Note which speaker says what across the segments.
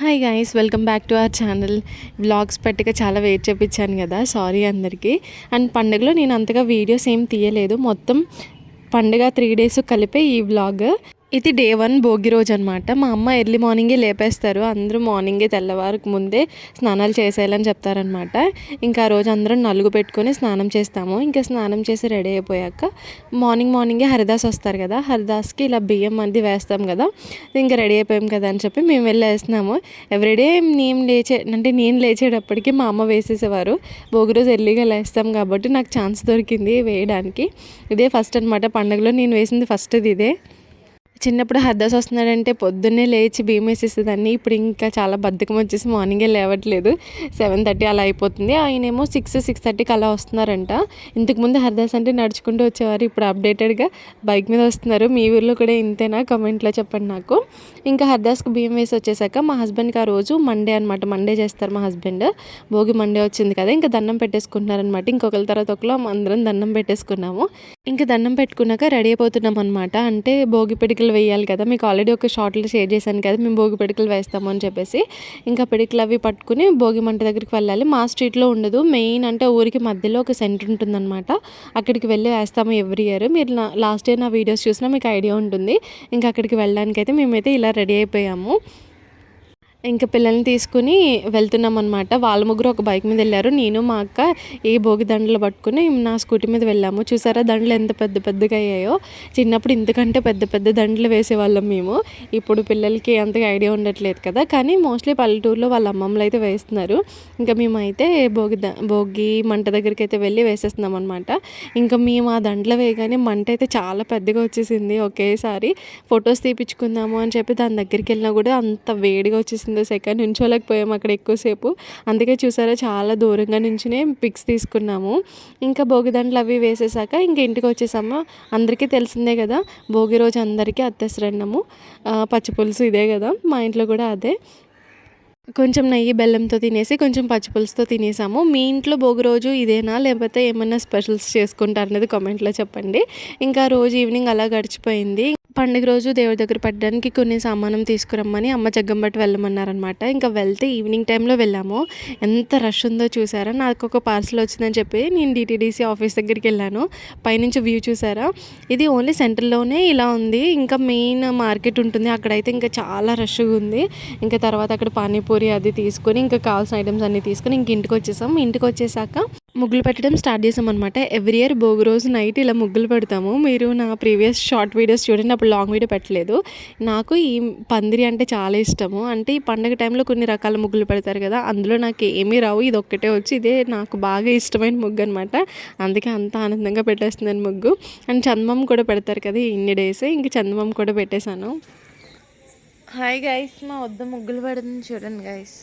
Speaker 1: Hi guys welcome back to our channel vlogs పెట్టక చాలా wait చేపించాను కదా సారీ అందరికీ. అండ్ పండుగలో నేను అంతగా వీడియోస్ ఏం తీయలేదు. మొత్తం పండుగ త్రీ డేస్ కలిపే ఈ వ్లాగ్ ఇది డే వన్ భోగి రోజు అనమాట మా అమ్మ ఎర్లీ మార్నింగే లేపేస్తారు. అందరూ మార్నింగే తెల్లవారికి ముందే స్నానాలు చేసేయాలని చెప్తారనమాట ఇంకా ఆ రోజు అందరం నలుగు పెట్టుకొని స్నానం చేస్తాము. ఇంకా స్నానం చేసి రెడీ అయిపోయాక మార్నింగ్ మార్నింగే హరిదాస్ వస్తారు కదా. హరిదాస్కి ఇలా బియ్యం అనేది వేస్తాం కదా. ఇంకా రెడీ అయిపోయాం కదా అని చెప్పి మేము వెళ్ళి వేస్తున్నాము ఎవ్రీడే నేను లేచే అంటే నేను లేచేటప్పటికి మా అమ్మ వేసేసేవారు. భోగి రోజు ఎర్లీగా లేస్తాం కాబట్టి నాకు ఛాన్స్ దొరికింది వేయడానికి. ఇదే ఫస్ట్ అనమాట పండుగలో నేను వేసింది ఫస్ట్ ఇదే. చిన్నప్పుడు హర్దాస్ వస్తున్నాడంటే పొద్దున్నే లేచి బియ్యం వేసేసేదాన్ని. ఇప్పుడు ఇంకా చాలా బద్ధకం వచ్చేసి మార్నింగే లేవట్లేదు. సెవెన్ థర్టీ అలా అయిపోతుంది. ఆయనేమో సిక్స్ సిక్స్ థర్టీకి అలా వస్తున్నారంట. ఇంతకుముందు హర్దాస్ అంటే నడుచుకుంటూ వచ్చేవారు. ఇప్పుడు అప్డేటెడ్గా బైక్ మీద వస్తున్నారు. మీ ఊర్లో కూడా ఇంతేనా? కమెంట్లో చెప్పండి నాకు. ఇంకా హర్దాస్కి బియ్యం వేసి వచ్చేసాక మా హస్బెండ్కి ఆ రోజు మండే అనమాట మండే చేస్తారు మా హస్బెండ్ భోగి మండే వచ్చింది కదా ఇంకా దండం పెట్టేసుకుంటున్నారనమాట ఇంకొకరి తర్వాత ఒకరు అందరం దండం పెట్టేసుకున్నాము. ఇంకా దండం పెట్టుకున్నాక రెడీ అయిపోతున్నాం అనమాట అంటే భోగి పిడికలు వేయాలి కదా. మీకు ఆల్రెడీ ఒక షార్ట్లో షేర్ చేశాను కదా. మేము భోగి పిడికలు వేస్తాము అని చెప్పేసి. ఇంకా పిడికలు అవి పట్టుకుని భోగి మంట దగ్గరికి వెళ్ళాలి. మా స్ట్రీట్లో ఉండదు. మెయిన్ అంటే ఊరికి మధ్యలో ఒక సెంటర్ ఉంటుందన్నమాట. అక్కడికి వెళ్ళి వేస్తాము ఎవ్రీ ఇయర్ మీరు లాస్ట్ ఇయర్ నా వీడియోస్ చూసినా మీకు ఐడియా ఉంటుంది. ఇంకా అక్కడికి వెళ్ళడానికి అయితే మేమైతే ఇలా రెడీ అయిపోయాము. ఇంకా పిల్లల్ని తీసుకుని వెళ్తున్నాం అనమాట వాళ్ళ ముగ్గురు ఒక బైక్ మీద వెళ్ళారు. నేను మా అక్క ఏ భోగి దండలు పట్టుకుని నా స్కూటీ మీద వెళ్ళాము. చూసారా దండలు ఎంత పెద్ద పెద్దగా అయ్యాయో. చిన్నప్పుడు ఇంతకంటే పెద్ద పెద్ద దండలు వేసేవాళ్ళం మేము. ఇప్పుడు పిల్లలకి అంతగా ఐడియా ఉండట్లేదు కదా. కానీ మోస్ట్లీ పల్లెటూరులో వాళ్ళ అమ్మమ్మలు అయితే వేస్తున్నారు. ఇంకా మేమైతే భోగి ద భోగి మంట దగ్గరికి అయితే వెళ్ళి వేసేస్తున్నాం అనమాట ఇంకా మేము ఆ దండలు వేయగానే మంట అయితే చాలా పెద్దగా వచ్చేసింది. ఒకేసారి ఫొటోస్ తీపించుకుందాము అని చెప్పి దాని దగ్గరికి వెళ్ళినా కూడా అంత వేడిగా వచ్చేసింది. సెకండ్ నుంచోలేకపోయాము అక్కడ ఎక్కువసేపు. అందుకే చూసారా చాలా దూరంగా నుంచినే పిక్స్ తీసుకున్నాము. ఇంకా భోగి దండలు అవి వేసేసాక ఇంక ఇంటికి వచ్చేసాము. అందరికీ తెలిసిందే కదా భోగి రోజు అందరికీ అత్తెసరన్నము పచ్చిపులుసు ఇదే కదా మా ఇంట్లో కూడా అదే. కొంచెం నెయ్యి బెల్లంతో తినేసి కొంచెం పచ్చిపులుసుతో తినేసాము. మీ ఇంట్లో భోగి రోజు ఇదేనా లేకపోతే ఏమైనా స్పెషల్స్ చేసుకుంటారు అనేది కామెంట్లో చెప్పండి. ఇంకా రోజు ఈవినింగ్ అలా గడిచిపోయింది. పండుగ రోజు దేవుడి దగ్గర పెట్టడానికి కొన్ని సామానం తీసుకురమ్మని అమ్మ జగ్గం బట్టి వెళ్ళమన్నారనమాట. ఇంకా వెళ్తే ఈవినింగ్ టైంలో వెళ్ళాము. ఎంత రష్ ఉందో చూసారా? నాకు ఒక పార్సల్ వచ్చిందని చెప్పి నేను డిటీడీసీ ఆఫీస్ దగ్గరికి వెళ్ళాను. పైనుంచి వ్యూ చూసారా? ఇది ఓన్లీ సెంటర్లోనే ఇలా ఉంది. ఇంకా మెయిన్ మార్కెట్ ఉంటుంది. అక్కడైతే ఇంకా చాలా రష్గా ఉంది. ఇంకా తర్వాత అక్కడ పానీపూరి అది తీసుకొని ఇంకా కావాల్సిన ఐటమ్స్ అన్నీ తీసుకొని ఇంక ఇంటికి వచ్చేసాం. ఇంటికి వచ్చేసాక ముగ్గులు పెట్టడం స్టార్ట్ చేసామన్నమాట. ఎవ్రీ ఇయర్ భోగి రోజు నైట్ ఇలా ముగ్గులు పెడతాము. మీరు నా ప్రీవియస్ షార్ట్ వీడియోస్ చూడండి అప్పుడు లాంగ్ వీడియో పెట్టలేదు. నాకు ఈ పందిరి అంటే చాలా ఇష్టము. అంటే ఈ పండగ టైంలో కొన్ని రకాల ముగ్గులు పెడతారు కదా అందులో నాకు ఏమీ రావు. ఇది ఒక్కటే వచ్చి ఇదే నాకు బాగా ఇష్టమైన ముగ్గు అనమాట అందుకే అంత ఆనందంగా పెట్టేస్తున్నాను ముగ్గు. అండ్ చందమం కూడా పెడతారు కదా ఇన్ని డేస్ ఇంక చందమం కూడా పెట్టేశాను. హాయ్ గైస్ మా వద్ద ముగ్గులు పడుతుంది చూడండి గైస్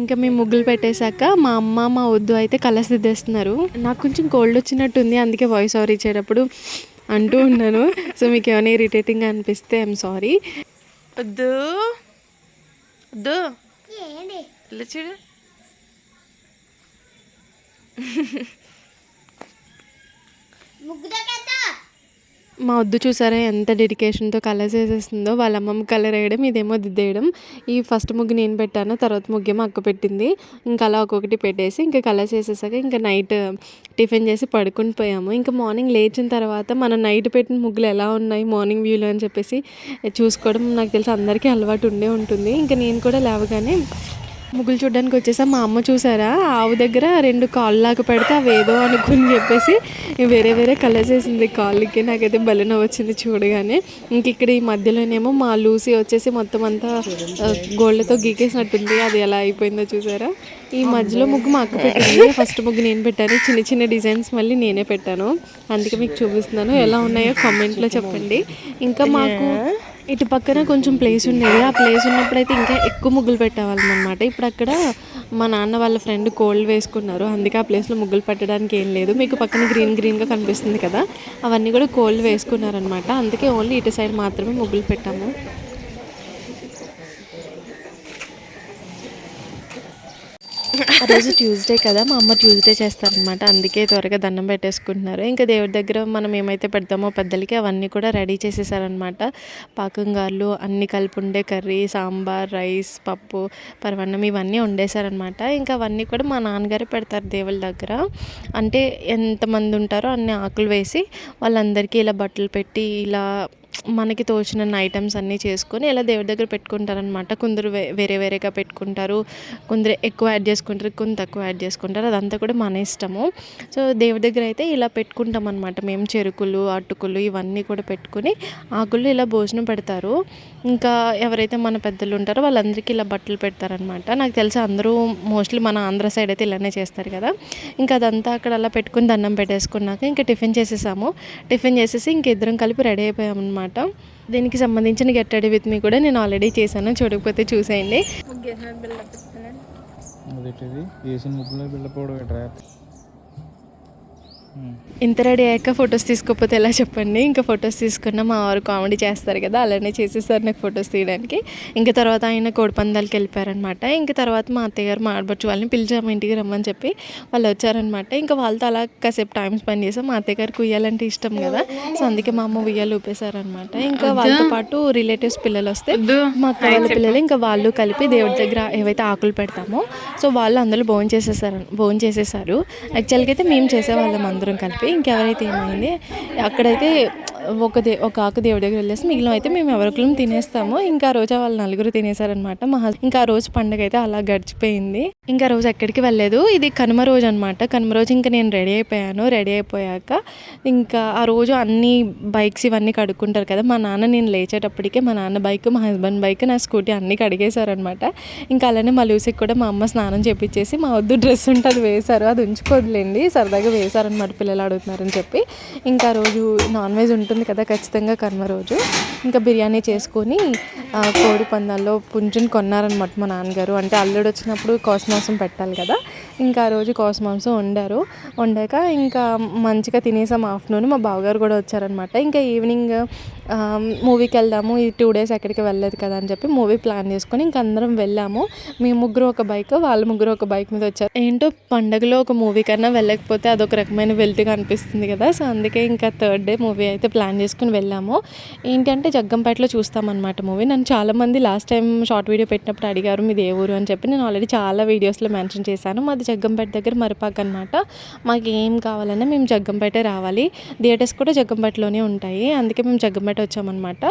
Speaker 1: ఇంకా మేము ముగ్గులు పెట్టేశాక మా అమ్మ మా వద్దు అయితే కలర్స్ దిద్దేస్తున్నారు నాకు కొంచెం కోల్డ్ వచ్చినట్టుంది అందుకే వాయిస్ ఓవర్ ఇచ్చేటప్పుడు అంటూ ఉన్నాను. సో మీకు ఏమైనా ఇరిటేటింగ్ అనిపిస్తే ఐఎమ్ సారీ వద్దు. వద్దు. ఇలా చూడు. మా వద్దు చూసారా ఎంత డెడికేషన్తో కలర్స్ వేసేస్తుందో వాళ్ళ అమ్మమ్మ కలర్ వేయడం ఇదేమో దిద్దేయడం. ఈ ఫస్ట్ ముగ్గు నేను పెట్టాను తర్వాత ముగ్గేమో అక్క పెట్టింది. ఇంకా అలా ఒక్కొక్కటి పెట్టేసి ఇంకా కలర్స్ వేసేసాక ఇంకా నైట్ టిఫిన్ చేసి పడుకుని పోయాము. ఇంకా మార్నింగ్ లేచిన తర్వాత మనం నైట్ పెట్టిన ముగ్గులు ఎలా ఉన్నాయి మార్నింగ్ వ్యూలో అని చెప్పేసి చూసుకోవడం నాకు తెలిసి అందరికీ అలవాటు ఉండే ఉంటుంది. ఇంకా నేను కూడా లేవగానే ముగ్గులు చూడడానికి వచ్చేసా. మా అమ్మ చూసారా? ఆవు దగ్గర రెండు కాళ్ళు లాగా పెడితే అవి ఏదో అనుకుని చెప్పేసి వేరే వేరే కలర్స్ వేసింది కాళ్ళకి. నాకైతే బలన వచ్చింది చూడగానే. ఇంక ఇక్కడ ఈ మధ్యలోనేమో మా లూసీ వచ్చేసి మొత్తం అంతా గోళ్ళతో గీకేసినట్టుంది. అది ఎలా అయిపోయిందో చూసారా? ఈ మధ్యలో ముగ్గు మా అక్క పెట్టింది. ఫస్ట్ ముగ్గు నేను పెట్టాను. చిన్న చిన్న డిజైన్స్ మళ్ళీ నేనే పెట్టాను. అందుకే మీకు చూపిస్తున్నాను. ఎలా ఉన్నాయో కామెంట్లో చెప్పండి. ఇంకా మాకు ఇటు పక్కన కొంచెం ప్లేస్ ఉండేది. ఆ ప్లేస్ ఉన్నప్పుడైతే ఇంకా ఎక్కువ ముగ్గులు పెట్టేవాళ్ళం అనమాట ఇప్పుడు అక్కడ మా నాన్న వాళ్ళ ఫ్రెండ్ కోల్డ్ వేసుకున్నారు. అందుకే ఆ ప్లేస్లో ముగ్గులు పెట్టడానికి ఏం లేదు. మీకు పక్కన గ్రీన్ గ్రీన్గా కనిపిస్తుంది కదా. అవన్నీ కూడా కోల్డ్ వేసుకున్నారనమాట అందుకే ఓన్లీ ఇటు సైడ్ మాత్రమే ముగ్గులు పెట్టాము. ఆ రోజు ట్యూస్డే కదా మా అమ్మ ట్యూస్డే చేస్తారనమాట అందుకే త్వరగా దండం పెట్టేసుకుంటున్నారు. ఇంకా దేవుడి దగ్గర మనం ఏమైతే పెడతామో పెద్దలకి అవన్నీ కూడా రెడీ చేసేసారనమాట పాకంగాళ్ళు అన్ని కలిపి ఉండే కర్రీ సాంబార్ రైస్ పప్పు పరవన్నం ఇవన్నీ వండేశారనమాట ఇంకా అవన్నీ కూడా మా నాన్నగారే పెడతారు దేవుళ్ళ దగ్గర. అంటే ఎంతమంది ఉంటారో అన్ని ఆకులు వేసి వాళ్ళందరికీ ఇలా బట్టలు పెట్టి ఇలా మనకి తోచిన ఐటమ్స్ అన్నీ చేసుకొని ఇలా దేవుడి దగ్గర పెట్టుకుంటారనమాట కొందరు వే వేరే వేరేగా పెట్టుకుంటారు కొందరు ఎక్కువ యాడ్ చేసుకుంటారు కొంత తక్కువ యాడ్ చేసుకుంటారు అదంతా కూడా మన ఇష్టము. సో దేవుడి దగ్గర అయితే ఇలా పెట్టుకుంటాం అనమాట మేము చెరుకులు అటుకులు ఇవన్నీ కూడా పెట్టుకుని ఆకులు ఇలా భోజనం పెడతారు. ఇంకా ఎవరైతే మన పెద్దలు ఉంటారో వాళ్ళందరికీ ఇలా బట్టలు పెడతారనమాట నాకు తెలిసి అందరూ మోస్ట్లీ మన ఆంధ్ర సైడ్ అయితే ఇలానే చేస్తారు కదా. ఇంకా అదంతా అక్కడ అలా పెట్టుకుని దండం పెట్టేసుకున్నాక ఇంకా టిఫిన్ చేసేసాము. టిఫిన్ చేసేసి ఇంక ఇద్దరం కలిపి రెడీ అయిపోయాం అనమాట దీనికి సంబంధించిన గెట్ రెడీ విత్ మీ కూడా నేను ఆల్రెడీ చేశాను. చూడకపోతే చూసేయండి. ఇంత రెడీ అయ్యాక ఫొటోస్ తీసుకోకపోతే ఎలా చెప్పండి? ఇంకా ఫొటోస్ తీసుకున్న మా వారు కామెడీ చేస్తారు కదా అలానే చేసేసారు నాకు ఫొటోస్ తీయడానికి. ఇంకా తర్వాత ఆయన కోడిపందాలకి వెళ్ళిపోయారనమాట ఇంకా తర్వాత మా అత్తయ్య గారు మా ఆడబొచ్చు వాళ్ళని పిలిచాము ఇంటికి రమ్మని చెప్పి వాళ్ళు వచ్చారనమాట ఇంకా వాళ్ళతో అలా కాసేపు టైం స్పెండ్ చేసాం. మా అత్తయ్య గారికి ఉయ్యాలంటే ఇష్టం కదా సో అందుకే మా అమ్మ ఉయ్యాలు ఊపేశారనమాట ఇంకా వాళ్ళతో పాటు రిలేటివ్స్ పిల్లలు వస్తే మా అక్క వాళ్ళ పిల్లలు ఇంకా వాళ్ళు కలిపి దేవుడి దగ్గర ఏవైతే ఆకులు పెడతామో సో వాళ్ళు అందులో భోజనం చేసేసారు భోజనం చేసేసారు. యాక్చువల్గా అయితే మేము చేసేవాళ్ళం అందరం. కలిపి ఇంకెవరైతే ఏమైంది అక్కడైతే ఒక దే ఒక ఆకు దేవుడి దగ్గర వెళ్ళేసి మిగిలిన అయితే మేము ఎవరికలం తినేస్తాము. ఇంకా ఆ రోజు వాళ్ళు నలుగురు తినేసారనమాట మా హస్ ఇంకా ఆ రోజు పండగ అయితే అలా గడిచిపోయింది. ఇంకా ఆ రోజు ఎక్కడికి వెళ్ళలేదు. ఇది కనుమ రోజు అనమాట కనుమ రోజు ఇంకా నేను రెడీ అయిపోయాను. రెడీ అయిపోయాక ఇంకా ఆ రోజు అన్ని బైక్స్ ఇవన్నీ కడుక్కుంటారు కదా. మా నాన్న నేను లేచేటప్పటికే మా నాన్న బైక్ మా హస్బెండ్ బైక్ నా స్కూటీ అన్నీ కడిగేశారనమాట ఇంకా అలానే మా లూసికి కూడా మా అమ్మ స్నానం చేపించేసి మా వద్దు డ్రెస్ ఉంటే అది వేశారు. అది ఉంచుకోదులేండి. సరదాగా వేశారనమాట పిల్లలు అడుగుతున్నారని చెప్పి. ఇంకా ఆ రోజు నాన్ వెజ్ ఉంటుంది కదా ఖచ్చితంగా కర్మ రోజు. ఇంకా బిర్యానీ చేసుకొని కోడి పందాల్లో పుంజుని కొన్నారనమాట మా నాన్నగారు. అంటే అల్లుడు వచ్చినప్పుడు కోసమాంసం పెట్టాలి కదా. ఇంకా ఆ రోజు కోసమాంసం వండారు. వండాక ఇంకా మంచిగా తినేసాం ఆఫ్టర్నూన్. మా బావగారు కూడా వచ్చారనమాట ఇంకా ఈవినింగ్ మూవీకి వెళ్దాము ఈ టూ డేస్ ఎక్కడికి వెళ్ళలేదు కదా అని చెప్పి మూవీ ప్లాన్ చేసుకొని ఇంక అందరం వెళ్ళాము. మేము ముగ్గురు ఒక బైక్ వాళ్ళ ముగ్గురు ఒక బైక్ మీద వచ్చారు. ఏంటో పండగలో ఒక మూవీ కన్నా వెళ్ళకపోతే అదొక రకమైన వెల్త్గా అనిపిస్తుంది కదా. సో అందుకే ఇంకా థర్డ్ డే మూవీ అయితే ప్లాన్ చేసుకుని వెళ్ళాము. ఏంటంటే జగ్గంపేటలో చూస్తామన్నమాట మూవీ నన్ను చాలామంది లాస్ట్ టైం షార్ట్ వీడియో పెట్టినప్పుడు అడిగారు మీది ఏ ఊరు? అని చెప్పి నేను ఆల్రెడీ చాలా వీడియోస్లో మెన్షన్ చేశాను. మాది జగ్గంపేట దగ్గర మరిపాక్ అనమాట మాకు ఏం కావాలన్నా మేము జగ్గంపేట రావాలి. థియేటర్స్ కూడా జగ్గంపేటలోనే ఉంటాయి. అందుకే మేము జగ్గంపేట వచ్చామన్నమాట.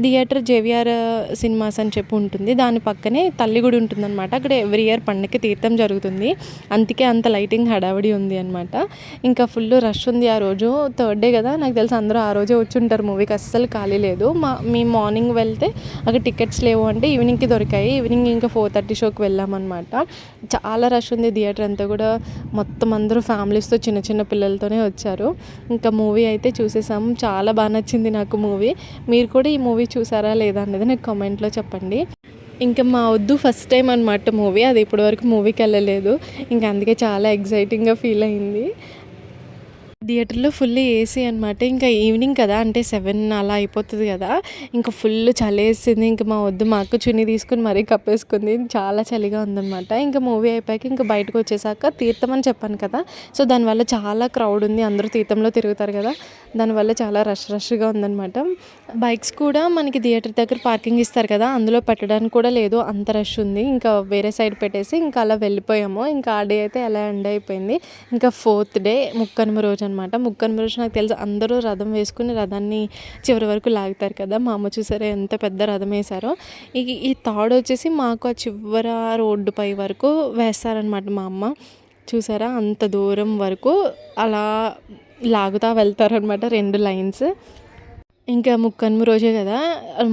Speaker 1: థియేటర్ జేవిఆర్ సినిమాస్ అని చెప్పి ఉంటుంది. దాని పక్కనే తల్లి గుడి ఉంటుందన్నమాట. అక్కడ ఎవ్రీ ఇయర్ పండగకి తీర్థం జరుగుతుంది. అందుకే అంత లైటింగ్ హడావిడి ఉంది అనమాట ఇంకా ఫుల్ రష్ ఉంది ఆ రోజు. థర్డ్ డే కదా. నాకు తెలిసి అందరూ ఆ రోజే వచ్చి ఉంటారు మూవీకి. అస్సలు ఖాళీ లేదు. మా మేము మార్నింగ్ వెళ్తే అక్కడ టికెట్స్ లేవు అంటే ఈవినింగ్కి దొరికాయి. ఈవినింగ్ ఇంకా ఫోర్ థర్టీ షోకి వెళ్ళామన్నమాట. చాలా రష్ ఉంది థియేటర్ అంతా కూడా. మొత్తం అందరూ ఫ్యామిలీస్తో చిన్న చిన్న పిల్లలతోనే వచ్చారు. ఇంకా మూవీ అయితే చూసేసాము. చాలా బాగా నచ్చింది నాకు మూవీ. మీరు కూడా ఈ మూవీ చూసారా లేదా అనేది నాకు కామెంట్లో చెప్పండి. ఇంకా మా వద్దు ఫస్ట్ టైం అనమాట మూవీ. అది ఇప్పటివరకు మూవీకి వెళ్ళలేదు. ఇంకా అందుకే చాలా ఎగ్జైటింగ్గా ఫీల్ అయింది. థియేటర్లో ఫుల్ ఏసీ అనమాట ఇంకా ఈవినింగ్ కదా అంటే సెవెన్ అలా అయిపోతుంది కదా. ఇంకా ఫుల్ చలేసింది ఇంకా మా వద్దు మా అక్క చున్నీ తీసుకుని మరీ కప్పేసుకుంది. చాలా చలిగా ఉందన్నమాట. ఇంకా మూవీ అయిపోయాక ఇంకా బయటకు వచ్చేసాక తీర్థం అని చెప్పాను కదా. సో దానివల్ల చాలా క్రౌడ్ ఉంది. అందరూ తీర్థంలో తిరుగుతారు కదా. దానివల్ల చాలా రష్ రష్గా ఉందన్నమాట. బైక్స్ కూడా మనకి థియేటర్ దగ్గర పార్కింగ్ ఇస్తారు కదా. అందులో పెట్టడానికి కూడా లేదు. అంత రష్ ఉంది. ఇంకా వేరే సైడ్ పెట్టేసి ఇంకా అలా వెళ్ళిపోయాము. ఇంకా ఆ డే అయితే అలా ఎండ్ అయిపోయింది. ఇంకా ఫోర్త్ డే ముక్కనుమ రోజు అనమాట. ముక్కనుమ రోజు నాకు తెలుసు. అందరూ రథం వేసుకుని రథాన్ని చివరి వరకు లాగుతారు కదా. మా అమ్మ చూసారా ఎంత పెద్ద రథం వేశారో. ఈ ఈ తాడు వచ్చేసి మాకు ఆ చివర రోడ్డుపై వరకు వేస్తారనమాట మా అమ్మ. చూసారా? అంత దూరం వరకు అలా లాగుతా వెళ్తారనమాట రెండు లైన్స్. ఇంకా ముక్కనుమ రోజే కదా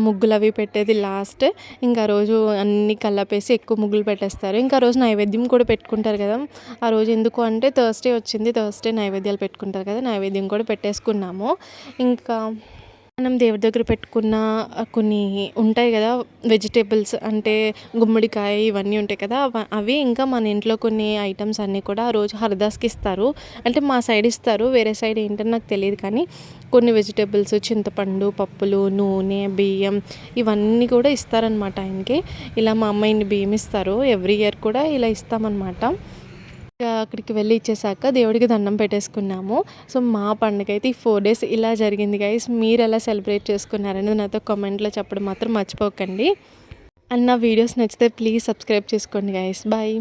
Speaker 1: ముగ్గులు అవి పెట్టేది లాస్ట్ ఇంకా రోజు అన్ని కల్లాపేసి ఎక్కువ ముగ్గులు పెట్టేస్తారు. ఇంకా రోజు నైవేద్యం కూడా పెట్టుకుంటారు కదా ఆ రోజు ఎందుకు అంటే థర్స్డే వచ్చింది థర్స్డే నైవేద్యాలు పెట్టుకుంటారు కదా నైవేద్యం కూడా పెట్టేసుకున్నాము. ఇంకా మనం దేవుడి దగ్గర పెట్టుకున్న కొన్ని ఉంటాయి కదా వెజిటేబుల్స్ అంటే గుమ్మడికాయ ఇవన్నీ ఉంటాయి కదా అవ- అవి ఇంకా మన ఇంట్లో కొన్ని ఐటమ్స్ అన్నీ కూడా ఆ రోజు హరిదాస్కి ఇస్తారు. అంటే మా సైడ్ ఇస్తారు వేరే సైడ్ ఏంటని నాకు తెలియదు కానీ కొన్ని వెజిటేబుల్స్ చింతపండు పప్పులు నూనె బియ్యం ఇవన్నీ కూడా ఇస్తారనమాట ఆయనకి. ఇలా మా అమ్మాయిని బియ్యం ఇస్తారు ఎవ్రీ ఇయర్ కూడా ఇలా ఇస్తామన్నమాట. అక్కడికి వెళ్ళి ఇచ్చేసాక దేవుడికి దండం పెట్టేసుకున్నాము. సో మా పండుగ అయితే ఈ ఫోర్ డేస్ ఇలా జరిగింది గైస్ మీరు ఎలా సెలబ్రేట్ చేసుకున్నారనేది నాతో కామెంట్లో చెప్పడం మాత్రం మర్చిపోకండి. అండ్ నా వీడియోస్ నచ్చితే ప్లీజ్ సబ్స్క్రైబ్ చేసుకోండి గైస్ బాయ్